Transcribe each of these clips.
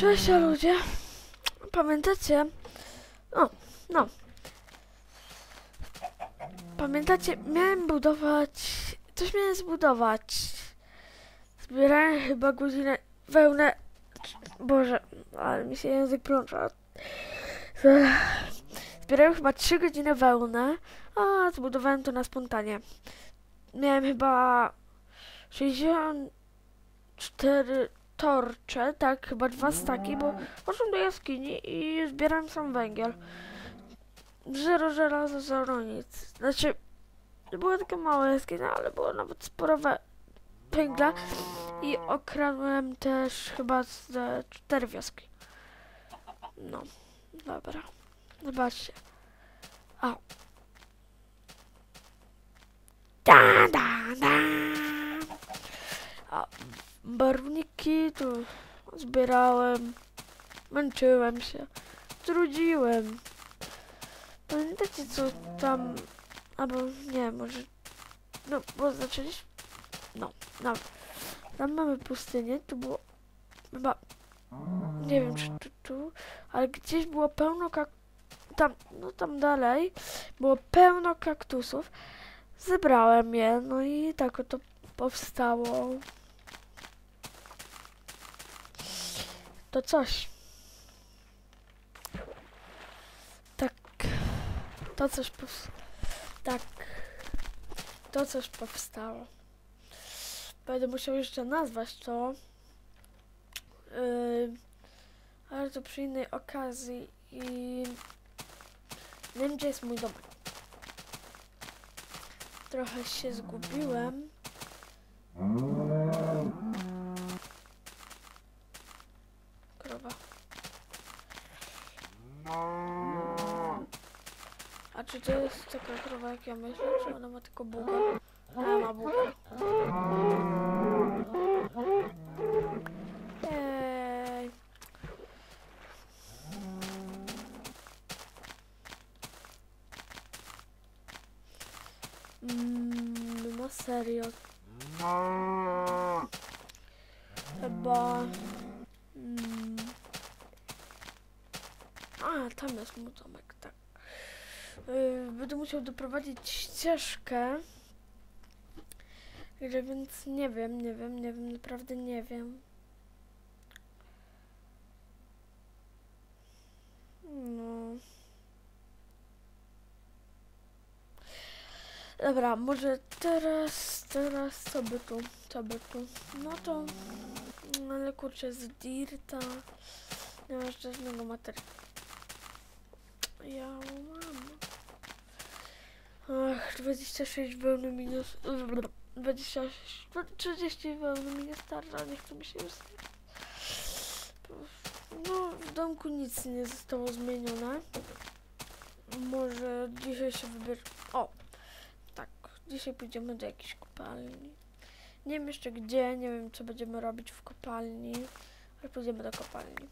Cześć ludzie. Pamiętacie? O, no. Pamiętacie, miałem budować... Coś miałem zbudować. Zbierałem chyba godzinę wełnę. Boże, ale mi się język plącza. Zbierałem chyba 3 godziny wełnę, a zbudowałem to na spontanie. Miałem chyba 64 torcze, tak, chyba dwa staki, bo poszłam do jaskini i zbierałem sam węgiel. Zero żelaza, zero nic. Znaczy, była taka mała jaskinia, ale było nawet sporo węgla i okradłem też chyba ze cztery wioski. No, dobra. Zobaczcie. O. Da, da, da. O, barwniki tu zbierałem, męczyłem się, trudziłem. Pamiętacie co tam, albo nie, może, no bo zaczęliśmy, no, no, tam mamy pustynię, tu było chyba, nie wiem czy tu, tu, ale gdzieś było pełno kak, tam, no tam dalej, było pełno kaktusów, zebrałem je, no i tak oto powstało to coś. Tak. To coś pows... Tak. To coś powstało. Będę musiał jeszcze nazwać to. Yy, ale to przy innej okazji i... Nie wiem, gdzie jest mój domek. Trochę się zgubiłem. Krowa. A czy to jest taka krowa jak ja myślę, czy ona ma tylko buga? A, ma buga. Ej. Mm, no serio. Chyba... Mm. A, tam jest mój domek. Yy, będę musiał doprowadzić ścieżkę. Że więc nie wiem, nie wiem, nie wiem, naprawdę nie wiem. No. Dobra, może teraz, teraz co by tu, co by tu. No to, no ale kurczę, z dirta nie masz żadnego materiału. Ja mam. Ach, 26 wełny minus, 26, 30 wełny minus starcza, nie chce mi się już No, w domku nic nie zostało zmienione. Może dzisiaj się wybierz... O! Tak, dzisiaj pójdziemy do jakiejś kopalni. Nie wiem jeszcze gdzie, nie wiem co będziemy robić w kopalni, ale pójdziemy do kopalni.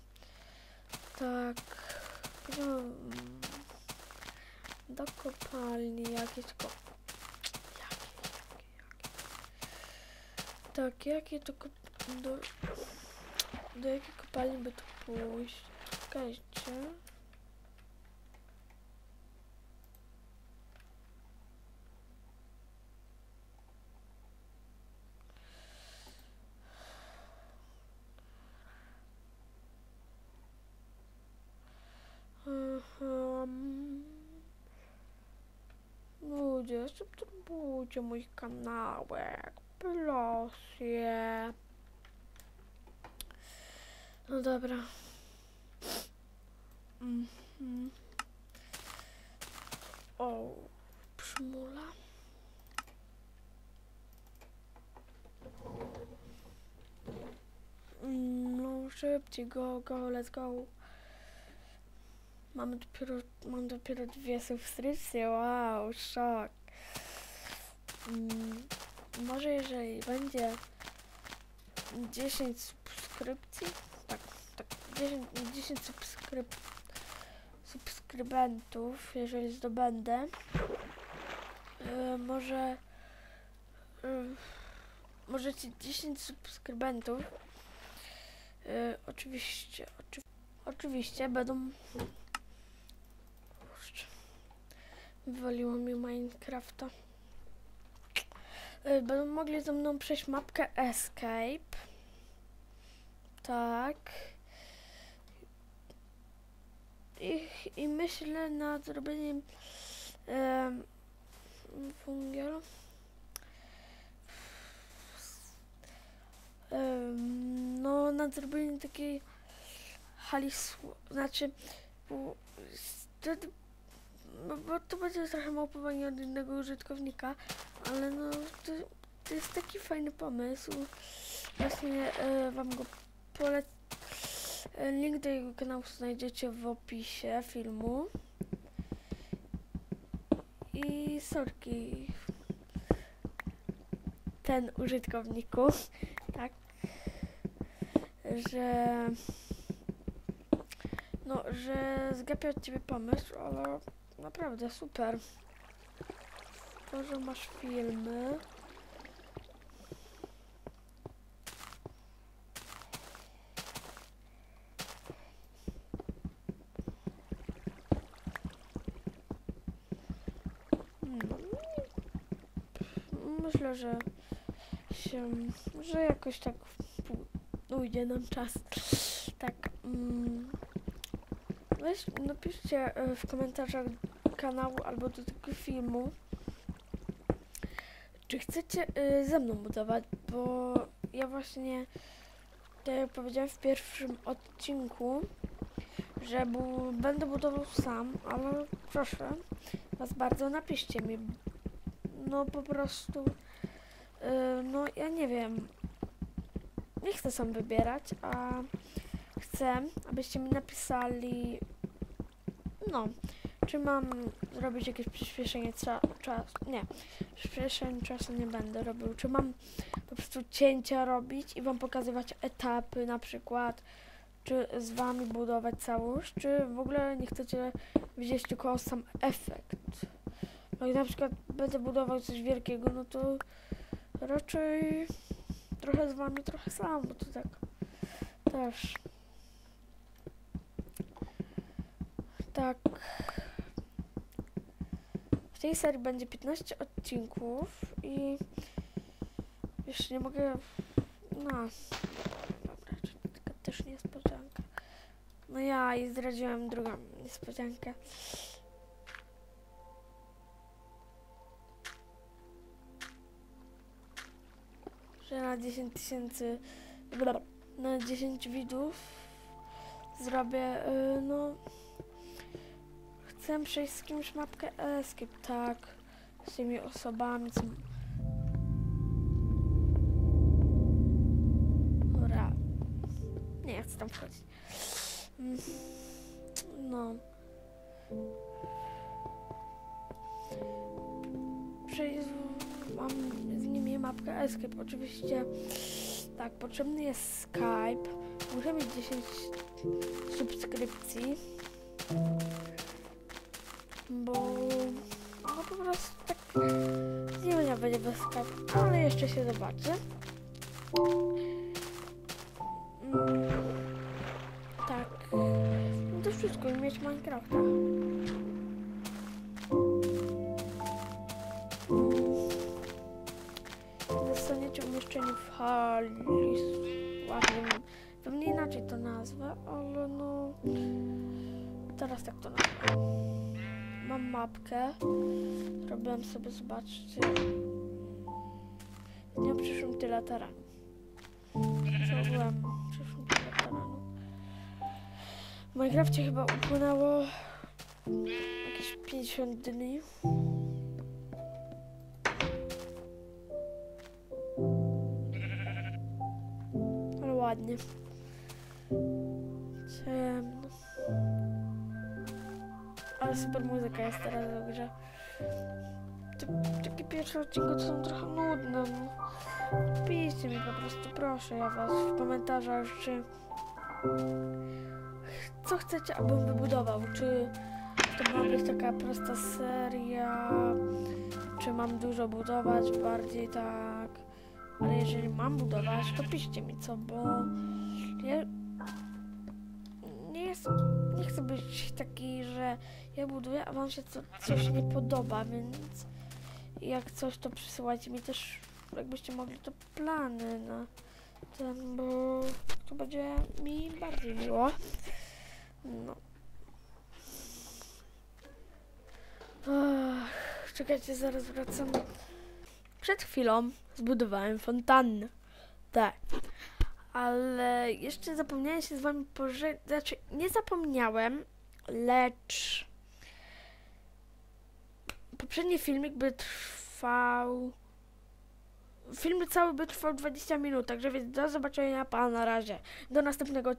Tak, pójdziemy do kopalni jakieś ko... Jakie, jakie, jakie? Tak, jakie to. Do... Do jakiej kopalni by tu pójść? Czekajcie. Subskrybujcie mój kanałek. Proszę. No dobra. Mhm. O, przymula. Mm, No szybciej, go, go, let's go. Mamy dopiero, mam dopiero dwie subskrypcje, wow, szok. Mm, może jeżeli będzie 10 subskrypcji, tak, tak, 10, 10 subskryp, subskrybentów, jeżeli zdobędę, yy, może, yy, możecie 10 subskrybentów oczywiście, oczy, oczywiście będą... Kurczę. Wywaliło mi Minecrafta. Y, będą mogli ze mną przejść mapkę Escape. Tak. I, i myślę nad zrobieniem um, fungiel. Em, no, nad zrobieniem takiej hali, znaczy, bo, no, bo to będzie trochę małpowanie od innego użytkownika, ale no, to, to jest taki fajny pomysł. Właśnie e, wam go polecam. Link do jego kanału znajdziecie w opisie filmu. I sorki. Ten użytkowniku, tak, że no, że zgapię od ciebie pomysł, ale naprawdę super. To, że masz filmy. No, myślę, że się, że jakoś tak ujdzie nam czas. Tak. Mm, weź, napiszcie e, w komentarzach kanału albo do tego filmu, czy chcecie e, ze mną budować, bo ja właśnie, tak jak powiedziałem w pierwszym odcinku, że bu będę budował sam, ale proszę was bardzo, napiszcie mi. No po prostu, y, no ja nie wiem, nie chcę sam wybierać, a chcę, abyście mi napisali, no, czy mam zrobić jakieś przyspieszenie czasu, nie, przyspieszenie czasu nie będę robił, czy mam po prostu cięcia robić i wam pokazywać etapy na przykład, czy z wami budować całość, czy w ogóle nie chcecie widzieć tylko sam efekt. No i na przykład będę budował coś wielkiego, no to raczej trochę z wami, trochę sam, bo to tak też. Tak. W tej serii będzie 15 odcinków i już nie mogę. No. Dobra, taka też niespodzianka. No ja i zdradziłem drugą niespodziankę. Że na 10 tysięcy, na 10 widzów zrobię, y, no, chcę przejść z kimś mapkę Escape, tak, z tymi osobami, co... Dobra, nie chcę tam wchodzić. Mm, No. Przejść, mam z nimi mapkę Escape, oczywiście. Tak, potrzebny jest Skype. Muszę mieć 10 subskrypcji. Bo no po prostu tak nie będzie bez Skype, ale jeszcze się zobaczy. Tak. No to wszystko, mieć Minecrafta. Zostaniecie umieszczeni w hali. Ładnie. Pewnie inaczej to nazwę, ale no... Teraz tak to nazwę. Mam mapkę. Zrobiłem sobie, zobaczcie. W dniu przyszłym tyle terenu. W przyszłym tyle terenu. W Minecrafcie chyba upłynęło jakieś 50 dni. Ale ładnie. Ale super muzyka jest teraz w grze. Takie pierwsze odcinki są trochę nudne. No. Piszcie mi po prostu, proszę ja was w komentarzach, czy co chcecie, abym wybudował? Czy to ma być taka prosta seria? Czy mam dużo budować? Bardziej tak. Ale jeżeli mam budować, to piszcie mi co, bo ja jest, nie chcę być taki, że ja buduję, a wam się co, coś nie podoba, więc jak coś, to przysyłajcie mi też, jakbyście mogli, to plany na ten, bo to będzie mi bardziej miło. No. Ach, czekajcie, zaraz wracam. Przed chwilą zbudowałem fontannę. Tak. Ale jeszcze zapomniałem się z wami pożegnać. Znaczy, nie zapomniałem, lecz poprzedni filmik by trwał. Film cały by trwał 20 minut, także więc do zobaczenia pa na razie. Do następnego